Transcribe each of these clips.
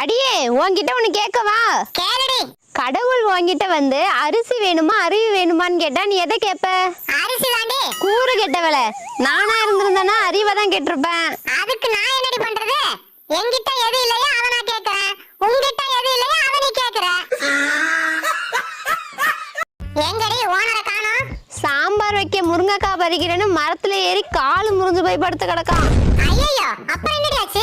அடியே உன்கிட்ட ஒண்ணு கேட்கவா கடவுள் உன்கிட்ட வந்து அரிசி வேணுமா அறிவு வேணுமான்னு கேட்டா நீ எதை கேட்ப? அரிசி தாண்டி. கூறு கெட்டவள. நானா இருந்திருந்தேன்னா அறிவை தான் கேட்டிருப்பேன். அதுக்கு நான் என்னடி பண்றது? என்கிட்ட எது இல்லையோ அவனா கேக்குறேன் உன்கிட்ட எது இல்லையோ அவனி கேக்குற எங்கடி ஓனரை காணோம்? சாம்பார் வைக்க முருங்கைக்காய் பறிக்கிறேன்னு மரத்துல ஏறி காலு முறிஞ்சு போய் படுத்து கிடக்கான். ஐயோ அப்புறம் என்னடி ஆச்சு?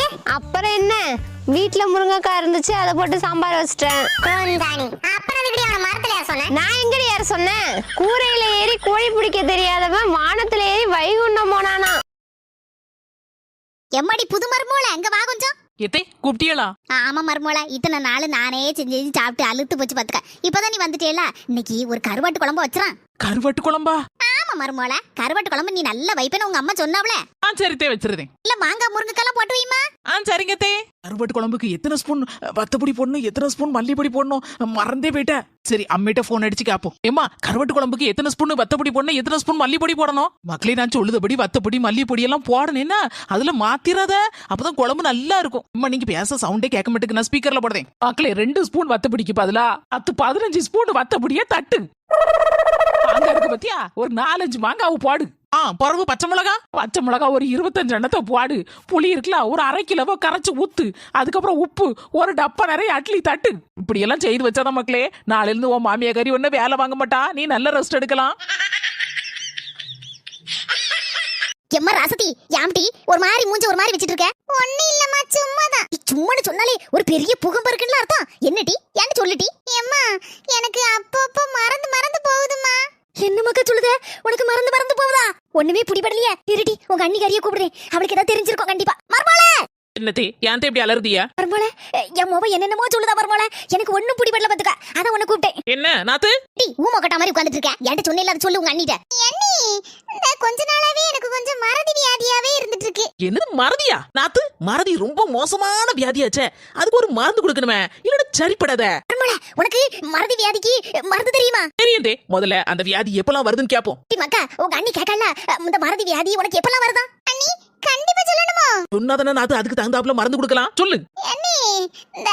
வீட்ல முருங்கைக்காய் இருந்துச்சு அதை போட்டு சாம்பார் வச்சிட்டேன். அவன மரத்துல ஏற சொன்னேன் நான் எங்கடி யார சொன்னேன்? கூரையில ஏறி கோழி பிடிக்க தெரியாதவன் வானத்துல ஏறி வைகுண்டம் போனானா. எம்மாடி புது மருமோல அங்க வா கொஞ்சம். எத்தே கூப்பிட்டியலா? ஆமா மருமோல இத்தனை நாள் நானே செஞ்சு சாப்பிட்டு அழுத்து போச்சு பாத்துக்க இப்பதான் நீ வந்துட்டேல இன்னைக்கு ஒரு கருவாட்டு குழம்பு வச்சுறான். கருவாட்டு குழம்பா? ஆமா மருமோல கருவாட்டு குழம்பு நீ நல்லா வைப்பேன்னு உங்க அம்மா சொன்னாவல ஆ சரித்தே வச்சிருந்தேன் இல்ல மாங்காய் முருங்கைக்கெல்லாம் போட்டு வைமா ஆ சரிங்க தே. கருவாட்டு குழம்புக்கு எத்தனை ஸ்பூன் வத்தப்பொடி போடணும் எத்தனை ஸ்பூன் மல்லிப்பொடி போடணும்? மறந்தே போயிட்டேன். சரி அம்மிட்ட போன் அடிச்சு கேப்போம். ஏமா கருவாட்டு குழம்புக்கு எத்தனை ஸ்பூன் வத்தப்பொடி போடணும் எத்தனை ஸ்பூன் மல்லிப்பொடி போடணும்? மக்களே நான் சொல்லுதபடி வத்தப்பொடி மல்லிப்பொடி எல்லாம் போடணும்னா அதுல மாத்திராத? அப்பதான் குழம்பு நல்லா இருக்கும். அம்மா நீங்க பேச சவுண்டே கேட்க மாட்டேங்க நான் ஸ்பீக்கர்ல போடுறேன். மக்களே ரெண்டு ஸ்பூன் வத்தப்பொடிக்கு பதிலா பத்து பதினஞ்சு ஸ்பூன் வத்தப்பொடியே தட்டு. அங்க இருக்கு பத்தியா? ஒரு நாலஞ்சு மாங்காவு போடு. ஆ பிறகு பச்சை மிளகா? பச்சை மிளகா ஒரு இருபத்தஞ்சு எண்ணத்தை போடு. புளி இருக்குல்ல ஒரு அரை கிலோவோ கரைச்சு ஊத்து. அதுக்கப்புறம் உப்பு ஒரு டப்பா நிறைய அட்லி தட்டு. இப்படி எல்லாம் செய்து வச்சாதான் மக்களே நாளைல இருந்து உன் மாமியா கறி ஒன்னும் வேலை வாங்க மாட்டா. நீ நல்ல ரெஸ்ட் எடுக்கலாம். எம்மா ராசதி யாம்டி ஒரு மாதிரி மூஞ்ச ஒரு மாதிரி வச்சிட்டு இருக்க? ஒண்ணு இல்லம்மா சும்மாதான். சும்மான்னு சொன்னாலே ஒரு பெரிய புகம்பு இருக்குன்னு அர்த்தம் என்னடி ஏன்னு சொல்லுடி எம்மா எனக்கு அப்பப்போ மறந்து மறந்து போகுதுமா என்ன மக்கா சொல்லுத உனக்கு மறந்து மறந்து போகுதா? ஒண்ணுமே பிடிபடலையே. இருடி உங்க அண்ணி கறிய கூப்பிடுறேன். அவளுக்கு ஏதாவது தெரிஞ்சிருக்கும் கண்டிப்பா. மர்மோல என்னத்தே ஏன் இப்படி அலறுதியா? மர்மோல என் மொபைல் என்னென்னமோ சொல்லுதா மர்மோல எனக்கு ஒண்ணும் பிடிபடல பாத்துக்க. அதான் உன்னை கூப்பிட்டேன். என்ன நாத்து? டி ஊம கட்ட மாதிரி உட்கார்ந்துட்டு இருக்க. என்கிட்ட சொன்னேன் அதை சொல்லு உங்க அண்ணிட்ட. அண்ணி இந்த கொஞ்ச நாளாவே எனக்கு கொஞ்சம் மறதி வியாதியாவே இருந்துட்டு இருக்கு என்னது மறதியா? நாத்து மறதி ரொம்ப மோசமான வியாதியாச்சே. அதுக்கு ஒரு மருந்து கொடுக்கணுமே. இல்லன்னா சரிப்படாத. மர்மோல உனக்கு மறதி வியாதிக்கு மருந்து தெரியுமா? தெரியுதே. முதல்ல அந்த வியாதி எப்பெல்லாம் வருதுன்னு கேப்போம். மக்கா உங்க அண்ணி கேட்கல. இந்த மறதி வியாதி உனக்கு எப்பலாம் வருதா? அண்ணி கண்டிப்பா சொல்லணுமா? சொன்னாதானே நாத்து அதுக்கு தகுந்தாப்புல மருந்து கொடுக்கலாம். சொல்லு. அண்ணி இந்த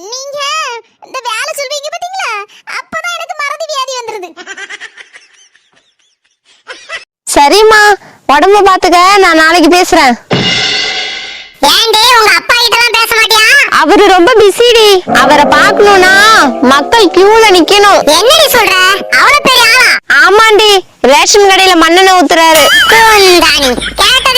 நீங்க இந்த வேலை சொல்வீங்க பாத்தீங்களா? அப்பதான் எனக்கு மறதி வியாதி வந்துருது. சரிம்மா உடம்ப பாத்துக்க. நான் நாளைக்கு பேசுறேன். ஏண்டி உங்க அப்பா கிட்ட எல்லாம் பேச மாட்டியா? அவரு ரொம்ப பிஸிடி அவரை பார்க்கணும்னா மக்கள் கியூல நிக்கணும். என்னடி சொல்ற? அவ்வளவு பெரிய ஆளா ஆமாண்டி. ரேஷன் கடையில மண்ணெண்ணெய் ஊத்துறாரு. கேட்டது